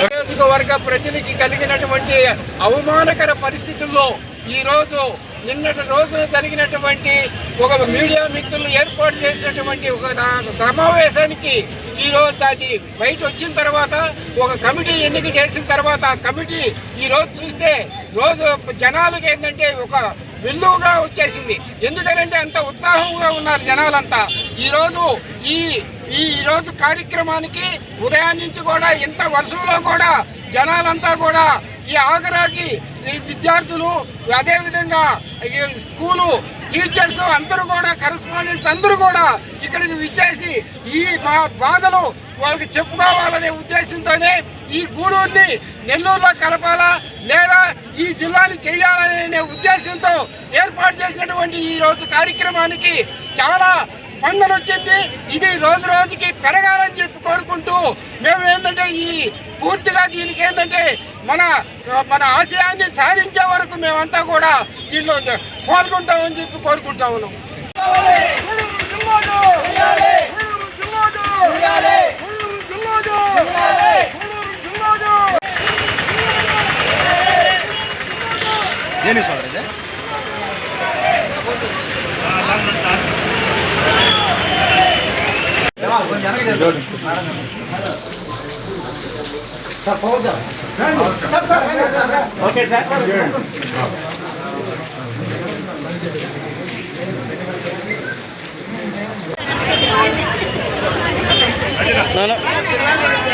నియోజకవర్గ ప్రజలకి కలిగినటువంటి అవమానకర పరిస్థితుల్లో ఈరోజు నిన్నటి రోజున జరిగినటువంటి ఒక మీడియా మిత్రులు ఏర్పాటు చేసినటువంటి ఒక సమావేశానికి ఈరోజు అది బయట వచ్చిన తర్వాత ఒక కమిటీ ఎన్నిక చేసిన తర్వాత ఆ కమిటీ ఈరోజు చూస్తే రోజు జనాలకు ఏంటంటే ఒక విల్లుగా వచ్చేసింది. ఎందుకంటే అంత ఉత్సాహంగా ఉన్నారు జనాలంతా. ఈరోజు ఈ ఈ ఈరోజు కార్యక్రమానికి ఉదయం నుంచి కూడా ఇంత వర్షంలో కూడా జనాలంతా కూడా ఈ ఆగరాకి ఈ విద్యార్థులు అదేవిధంగా స్కూలు టీచర్స్ అందరూ కూడా కరెస్పాండెంట్స్ అందరూ కూడా ఇక్కడికి విచ్చేసి ఈ మా బాధలు వాళ్ళకి చెప్పుకోవాలనే ఉద్దేశంతోనే ఈ గూడూరుని నెల్లూరులో కలపాలా లేదా ఈ జిల్లాని చేయాలనే ఉద్దేశంతో ఏర్పాటు చేసినటువంటి ఈ రోజు కార్యక్రమానికి చాలా స్పందన వచ్చింది ఇది రోజు రోజుకి పెరగాలని చెప్పి కోరుకుంటూ మేము ఏంటంటే ఈ పూర్తిగా దీనికి ఏంటంటే మన మన ఆశయాన్ని సాధించే వరకు మేమంతా కూడా దీనిలో పాల్గొంటామని చెప్పి కోరుకుంటా ఉన్నాం ಏನು ಸರ್ ಇದೆ Okay sir.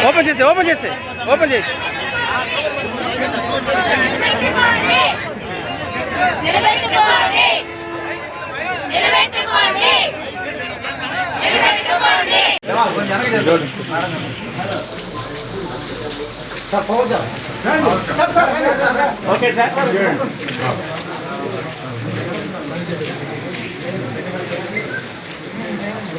ఓపెన్ చేసి ఓపెన్ చేసి ఓపెన్ చేసి ఓకే సార్